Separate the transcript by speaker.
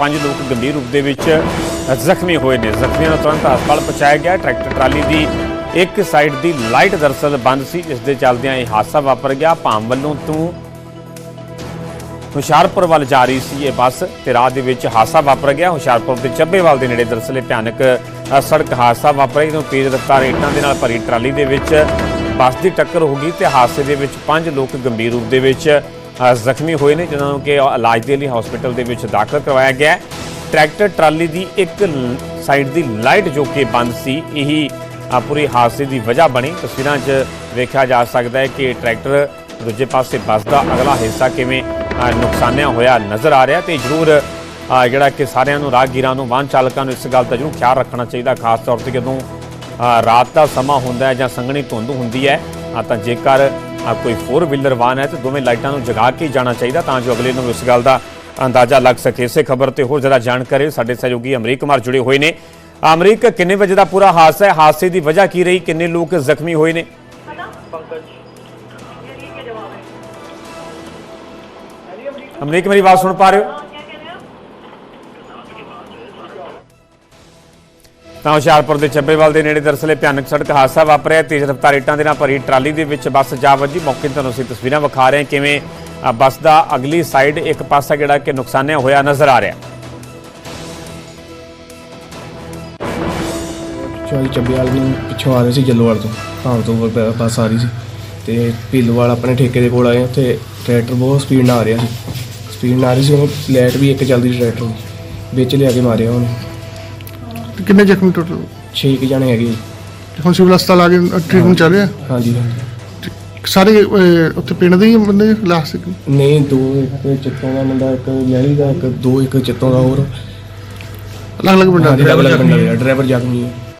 Speaker 1: ਪੰਜ ਲੋਕ ਗੰਭੀਰ ਰੂਪ ਦੇ ਵਿੱਚ ਜ਼ਖਮੀ ਹੋਏ ਨੇ। ਜ਼ਖਮੀਆਂ ਨੂੰ ਤੁਰੰਤ ਹਸਪਤਾਲ ਪਹੁੰਚਾਇਆ ਗਿਆ। ਟਰੈਕਟਰ ਟਰਾਲੀ ਦੀ ਇੱਕ ਸਾਈਡ ਦੀ ਲਾਈਟ ਦਰਸਲ ਬੰਦ ਸੀ ਇਸ ਦੇ ਚੱਲਦਿਆਂ ਇਹ ਹਾਦਸਾ ਵਾਪਰ ਗਿਆ। ਭਾਮ ਵੱਲੋਂ ਤੋਂ ਹੁਸ਼ਿਆਰਪੁਰ ਵੱਲ ਜਾ ਰਹੀ ਸੀ ਇਹ ਬੱਸ ਤੇ ਰਾਹ ਦੇ ਵਿੱਚ ਹਾਦਸਾ ਵਾਪਰ ਗਿਆ। ਹੁਸ਼ਿਆਰਪੁਰ ਦੇ ਚੱਬੇਵਾਲ ਦੇ ਨੇੜੇ ਦਰਅਸਲ ਇਹ ਭਿਆਨਕ ਸੜਕ ਹਾਦਸਾ ਵਾਪਰਿਆ ਜਦੋਂ ਤੇਜ਼ ਰਫ਼ਤਾਰ ਇੱਟਾਂ ਦੇ ਨਾਲ ਭਰੀ ਟਰਾਲੀ ਦੇ ਵਿੱਚ ਬੱਸ ਦੀ ਟੱਕਰ ਹੋ ਗਈ ਤੇ ਹਾਦਸੇ ਦੇ ਵਿੱਚ ਪੰਜ ਲੋਕ ਗੰਭੀਰ ਰੂਪ ਦੇ ਵਿੱਚ ਜ਼ਖਮੀ ਹੋਏ ਨੇ, ਜਿਨ੍ਹਾਂ ਨੂੰ ਕਿ ਇਲਾਜ ਦੇ ਲਈ ਹਸਪੀਟਲ ਦੇ ਵਿੱਚ ਦਾਖਲ ਕਰਵਾਇਆ ਗਿਆ ਹੈ। ਟਰੈਕਟਰ, ਟਰਾਲੀ ਦੀ ਇੱਕ ਸਾਈਡ ਦੀ ਲਾਈਟ ਜੋ ਕਿ ਬੰਦ ਸੀ, ਇਹੀ ਪੂਰੀ ਹਾਦਸੇ ਦੀ ਵਜ੍ਹਾ ਬਣੀ ਤਸਵੀਰਾਂ 'ਚ ਵੇਖਿਆ ਜਾ ਸਕਦਾ ਹੈ ਕਿ ਟਰੈਕਟਰ ਦੂਜੇ ਪਾਸੇ ਬੱਸ ਦਾ ਅਗਲਾ ਹਿੱਸਾ ਕਿਵੇਂ ਨੁਕਸਾਨਿਆ ਹੋਇਆ ਨਜ਼ਰ ਆ ਰਿਹਾ ਤੇ ਜ਼ਰੂਰ ਜਿਹੜਾ ਕਿ ਸਾਰਿਆਂ ਨੂੰ, ਰਾਹਗੀਰਾਂ ਨੂੰ, ਵਾਹਨ ਚਾਲਕਾਂ ਨੂੰ ਇਸ ਗੱਲ ਦਾ ਜ਼ਰੂਰ ਖਿਆਲ ਰੱਖਣਾ ਚਾਹੀਦਾ ਖਾਸ ਤੌਰ ਤੇ ਜਦੋਂ ਰਾਤ ਦਾ ਸਮਾਂ ਹੁੰਦਾ ਹੈ ਜਾਂ ਸੰਘਣੀ ਧੁੰਦ ਹੁੰਦੀ ਹੈ ਤਾਂ ਜੇਕਰ ਅ, ਕੋਈ 4 ਵੀਲਰ ਵਾਹਨ ਹੈ ਤੇ ਦੋਵੇਂ ਲਾਈਟਾਂ ਨੂੰ ਜਗਾ ਕੇ ਜਾਣਾ ਚਾਹੀਦਾ ਤਾਂ ਜੋ ਅਗਲੇ ਨੂੰ ਇਸ ਗੱਲ ਦਾ ਅੰਦਾਜ਼ਾ ਲੱਗ ਸਕੇ। ਇਸੇ ਖਬਰ ਤੇ ਹੋਰ ਜ਼ਿਆਦਾ ਜਾਣਕਾਰੀ ਸਾਡੇ ਸਹਿਯੋਗੀ ਅਮਰੀਕ ਕੁਮਾਰ ਜੁੜੇ ਹੋਏ ਨੇ। ਅਮਰੀਕ ਕਿੰਨੇ ਵਜੇ ਦਾ ਪੂਰਾ ਹਾਦਸਾ ਹੈ? ਹਾਦਸੇ ਦੀ ਵਜ੍ਹਾ ਕੀ ਰਹੀ? ਕਿੰਨੇ ਲੋਕ ਜ਼ਖਮੀ ਹੋਏ ਨੇ? ਅਮਰੀਕ ਮੇਰੀ ਆਵਾਜ਼ ਸੁਣ ਪਾ ਰਹੇ ਹੋ? ਤਾਂ ਹੁਸ਼ਿਆਰਪੁਰ ਦੇ ਚੱਬੇਵਾਲ ਦੇ ਨੇੜੇ ਦਰਅਸਲ ਇਹ ਭਿਆਨਕ ਸੜਕ ਹਾਦਸਾ ਵਾਪਰਿਆ। ਤੇਜ਼ ਰਫ਼ਤਾਰ ਇੱਟਾਂ ਦੇ ਨਾਲ ਭਰੀ ਟਰਾਲੀ ਦੇ ਵਿੱਚ ਬੱਸ ਜਾ ਵੱਜੀ। ਮੌਕੇ ਤੇ ਤੁਹਾਨੂੰ ਅਸੀਂ ਤਸਵੀਰਾਂ ਵਿਖਾ ਰਹੇ ਕਿਵੇਂ ਬੱਸ ਦਾ ਅਗਲੀ ਸਾਈਡ ਇੱਕ ਪਾਸਾ ਜਿਹੜਾ ਕਿ ਨੁਕਸਾਨਿਆ ਹੋਇਆ ਨਜ਼ਰ ਆ ਰਿਹਾ।
Speaker 2: ਚੌਈ ਚੱਬੇਵਾਲ ਨੂੰ ਪਿੱਛੋਂ ਆ ਰਹੇ ਸੀ ਜੱਲੋਵਾਲ ਤੋਂ। ਭਾਂ ਤੋਂ ਬੱਸ ਆ ਰਹੀ ਸੀ। ਤੇ ਭੀਲੋਵਾਲ ਆਪਣੇ ਠੇਕੇ ਦੇ ਕੋਲ ਆਏ ਉੱਥੇ ਟਰੈਕਟਰ ਬਹੁਤ ਸਪੀਡ ਨਾਲ ਆ ਰਿਹਾ ਸੀ। ਸਪੀਡ ਨਾਲ ਆ ਰਹੀ ਸੀ ਉਹ ਲਾਈਟ ਵੀ ਇੱਕ ਚੱਲਦੀ ਸੀ ਟਰੈਕਟਰ ਦੀ। ਵਿੱਚ ਲਿਆ ਕੇ ਮਾਰਿਆ ਉਹਨੇ।
Speaker 3: ਤੇ ਕਿੰਨੇ ਜ਼ਖਮੀ ਟੋਟਲ
Speaker 2: 6 ਕੁ ਜਣੇ ਹੈਗੇ ਜੀ।
Speaker 3: ਹੁਣ ਸਿਵਲ ਹਸਪਤਾਲ ਆ ਕੇ ਟ੍ਰੀਟਮੈਂਟ ਚੱਲ ਰਿਹਾ?
Speaker 2: ਹਾਂਜੀ ਹਾਂਜੀ।
Speaker 3: ਸਾਰੇ ਅਹ, ਉੱਥੇ ਪਿੰਡ ਦੇ ਹੀ ਬੰਦੇ ਲਾਸਟ
Speaker 2: ਨਹੀਂ ਦੋ ਇੱਕ ਚਿੱਤੋਂ ਦਾ ਮੁੰਡਾ ਇੱਕ ਲਹਿਰੀ ਦਾ ਇੱਕ ਦੋ ਇੱਕ ਚਿੱਤੋਂ ਦਾ ਹੋਰ। ਅਲੱਗ ਅਲੱਗ ਪਿੰਡਾਂ ਦੇ ਡਰਾਈਵਰ ਜ਼ਖਮੀ ਹੈ